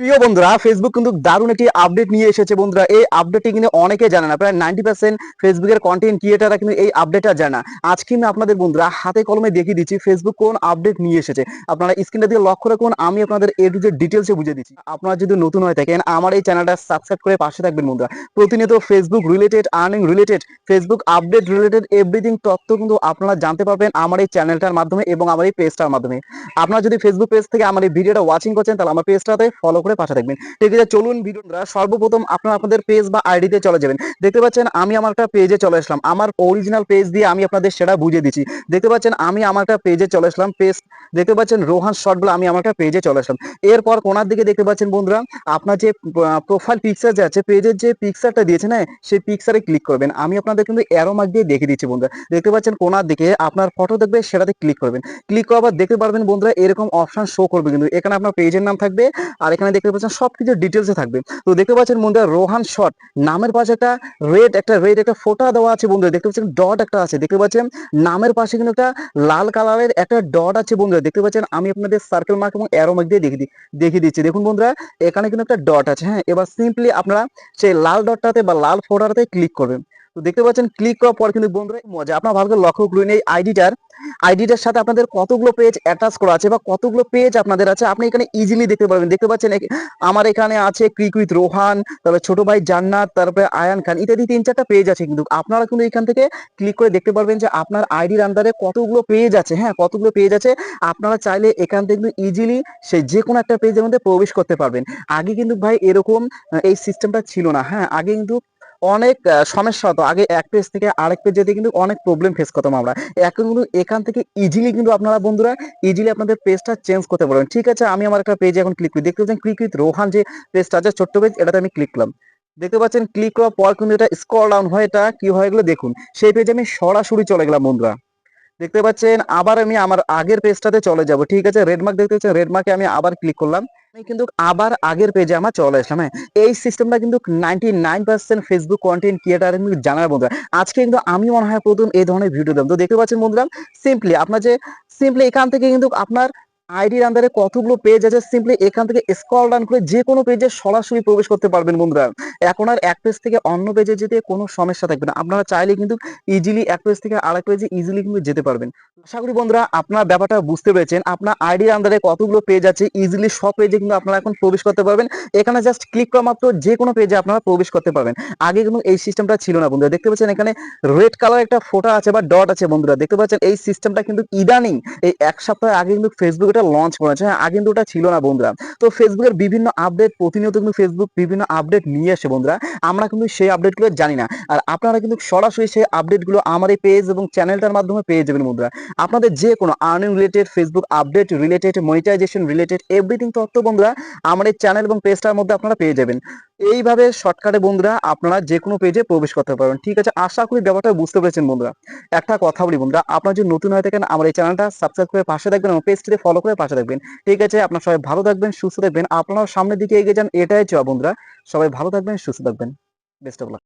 প্রিয় বন্ধুরা ফেসবুক কিন্তু দারুণ একটি আপডেট নিয়ে এসেছে বন্ধুরা। এই আপডেটটি কিন্তু অনেকে জানে না, প্রায় নাইনটি পার্সেন্ট ফেসবুকের কন্টেন্ট ক্রিয়েটাররা কিন্তু এই আপডেটটা জানে আজকে আমি আপনাদের বন্ধুরা হাতে কলমে দেখিয়ে দিচ্ছি ফেসবুক কোন আপডেট নিয়ে এসেছে। আপনারা স্ক্রিনটা দিয়ে লক্ষ্য রাখুন, আমি আপনাদের এ টু জেড ডিটেলসে বুঝে দিচ্ছি। আপনারা যদি নতুন হয়ে থাকেন, আমার এই চ্যানেলটা সাবস্ক্রাইব করে পাশে থাকবেন বন্ধুরা। প্রতিনিয়ত Facebook related earning related Facebook update related everything তথ্য কিন্তু আপনারা জানতে পারবেন আমার এই চ্যানেলটার মাধ্যমে এবং আমার এই পেজটার মাধ্যমে। আপনারা যদি ফেসবুক পেজ থেকে আমার এই ভিডিওটা ওয়াচিং করছেন, তাহলে আমার পেজটাতে ফলো করে পাশে থাকবেন। ঠিক আছে, চলুন ভিডিওটা সর্বপ্রথম আপনারা আপনাদের পেজ বা আইডিতে চলে যাবেন। দেখতে পাচ্ছেন, আমি আমার একটা পেজে চলে আসলাম। আমার অরিজিনাল পেজ দিয়ে আমি আপনাদের সেটা বুঝিয়ে দিচ্ছি। দেখতে পাচ্ছেন, আমি আমার একটা পেজে চলে আসলাম। পেজ দেখতে পাচ্ছেন রোহান শর্ট বলে আমি আমার একটা পেজে চলে আসলাম। এরপর কোনার দিকে দেখতে পাচ্ছেন বন্ধুরা, আপনার যে প্রোফাইল পিকচার যে আছে পেজের যে পিকচারটা দিয়েছে না, সেই পিকচারে ক্লিক করবেন। আমি আপনাদের কিন্তু অ্যারো মার্ক দিয়ে দেখে দিচ্ছি বন্ধুরা। দেখতে পাচ্ছেন, কোনার দিকে আপনার ফটো দেখবে, সেটাতে ক্লিক করবেন। ক্লিক করার দেখতে পারবেন বন্ধুরা, এরকম অপশন শো করবে কিন্তু। এখানে আপনার পেজের নাম থাকবে, আর এখানে দেখতে পাচ্ছেন সবকিছু ডিটেলসে থাকবে। তো দেখতে পাচ্ছেন বন্ধুরা, রোহান শট নামের পাশে একটা রেড একটা রেড একটা ফোটা দেওয়া আছে বন্ধুরা। দেখতে পাচ্ছেন ডট একটা আছে। দেখতে পাচ্ছেন নামের পাশে কিন্তু একটা লাল কালারের একটা ডট আছে বন্ধুরা। দেখতে পাচ্ছেন আমি আপনাদের সার্কেল মার্ক এবং অ্যারো মার্ক দিয়ে দেখে দিই দেখিয়ে দিচ্ছি। দেখুন বন্ধুরা, এখানে কিন্তু একটা ডট আছে। হ্যাঁ এবার সিম্পলি আপনারা সেই লাল ডটটাতে বা লাল ফোটাটাতে ক্লিক করবেন। তো দেখতে পাচ্ছেন ক্লিক করার পর কিন্তু বন্ধুরা মজা আপনার ভালো করে লক্ষ্য করুন এই আইডিটার আইডিটার সাথে আপনাদের কতগুলো পেজ অ্যাটাচ করা আছে বা কতগুলো পেজ আপনাদের আছে, আপনি এখানে ইজিলি দেখতে পারবেন। দেখতে পাচ্ছেন আমার এখানে আছে ক্রিক উইথ রোহান তারপরে ছোট ভাই জান্নাত, তারপরে আয়ান খান, ইত্যাদি তিন চারটা পেজ আছে কিন্তু। আপনারা কিন্তু এখান থেকে ক্লিক করে দেখতে পারবেন যে আপনার আইডির আন্ডারে কতগুলো পেজ আছে হ্যাঁ কতগুলো পেজ আছে। আপনারা চাইলে এখান থেকে কিন্তু ইজিলি সেই যে কোনো একটা পেজের মধ্যে প্রবেশ করতে পারবেন। আগে কিন্তু ভাই এরকম এই সিস্টেমটা ছিল না হ্যাঁ আগে কিন্তু অনেক সমস্যা হতো। আগে এক পেজ থেকে আরেক পেজ যেতে কিন্তু অনেক প্রবলেম ফেস করতাম আমরা। এখন কিন্তু এখান থেকে ইজিলি কিন্তু আপনারা বন্ধুরা ইজিলি আপনাদের পেজটা চেঞ্জ করতে পারবেন। ঠিক আছে, আমি আমার একটা পেজে এখন ক্লিক করি। দেখতে পাচ্ছেন ক্লিক উইথ রোহান যে পেজটা আছে, ছোট্ট পেজ এটাতে আমি ক্লিক করলাম। দেখতে পাচ্ছেন ক্লিক করার পর কিন্তু এটা স্ক্রল ডাউন হয়, এটা কি হয়ে গেলো দেখুন। সেই পেজে আমি সরাসরি চলে গেলাম বন্ধুরা। দেখতে পাচ্ছেন, আবার আমি আমার আগের পেজটাতে চলে যাব। ঠিক আছে রেডমার্ক দেখতে পাচ্ছেন রেডমার্কে আমি আবার ক্লিক করলাম। আমি কিন্তু আবার আগের পেজে আমার চলে আসলাম হ্যাঁ? এই সিস্টেমটা কিন্তু ninety nine percent Facebook content creator কিন্তু জানার বন্ধুরা আজকে কিন্তু আমি মনে হয় প্রথম এই ধরনের ভিডিও দিলাম তো দেখতে পাচ্ছেন বন্ধুরা সিম্পলি আপনার যে সিম্পলি এখান থেকে কিন্তু আপনার আইডির আন্ডারে কতগুলো পেজ আছে? সিম্পলি এখান থেকে স্ক্রল ডাউন করে যে কোনো পেজে সরাসরি প্রবেশ করতে পারবেন বন্ধুরা। এখন আর এক পেজ থেকে অন্য পেজে যেতে কোনো সমস্যা থাকবে না। আপনারা চাইলে কিন্তু ইজিলি এক পেজ থেকে আরেক পেজে ইজিলি কিন্তু যেতে পারবেন। আশা করি বন্ধুরা আপনার ব্যাপারটা বুঝতে পেরেছেন। আপনার আইডির আন্ডারে কতগুলো পেজ আছে? ইজিলি সব পেজে কিন্তু আপনারা এখন প্রবেশ করতে পারবেন। এখানে জাস্ট ক্লিক করা মাত্র যে কোনো পেজে আপনারা প্রবেশ করতে পারবেন। আগে কিন্তু এই সিস্টেমটা ছিল না বন্ধুরা। দেখতে পাচ্ছেন এখানে রেড কালার একটা ফোটা আছে বা ডট আছে বন্ধুরা। দেখতে পাচ্ছেন এই সিস্টেমটা কিন্তু ইদানিং এই এক সপ্তাহ আগে কিন্তু ফেসবুক এটা লঞ্চ করেছে হ্যাঁ আগে কিন্তু ওটা ছিল না বন্ধুরা। তো ফেসবুকের বিভিন্ন আপডেট প্রতিনিয়ত কিন্তু ফেসবুক বিভিন্ন আপডেট নিয়ে আসে বন্ধুরা। আমরা কিন্তু সেই আপডেটগুলো জানি না। আর আপনারা কিন্তু সরাসরি সেই আপডেটগুলো আমার এই পেজ এবং চ্যানেলটার মাধ্যমে পেয়ে যাবেন বন্ধুরা। আপনাদের যে কোনো earning related Facebook update related monetisation related everything তথ্য বন্ধুরা আমার এই চ্যানেল এবং পেজটার মধ্যে আপনারা পেয়ে যাবেন। এইভাবে শর্টকাটে বন্ধুরা আপনারা যে কোনো পেজে প্রবেশ করতে পারবেন। ঠিক আছে, আশা করি ব্যাপারটা বুঝতে পেরেছেন বন্ধুরা। একটা কথা বলি বন্ধুরা, আপনারা যদি নতুন হয়ে থাকেন, আমার এই চ্যানেলটা সাবস্ক্রাইব করে পাশে থাকবেন এবং পেজটিতে ফলো করে পাশে থাকবেন। ঠিক আছে, আপনার সবাই ভালো থাকবেন, সুস্থ থাকবেন। আপনারাও সামনের দিকে এগিয়ে যান, এটাই চাওয়া বন্ধুরা। সবাই ভালো থাকবেন, সুস্থ থাকবেন। Best of luck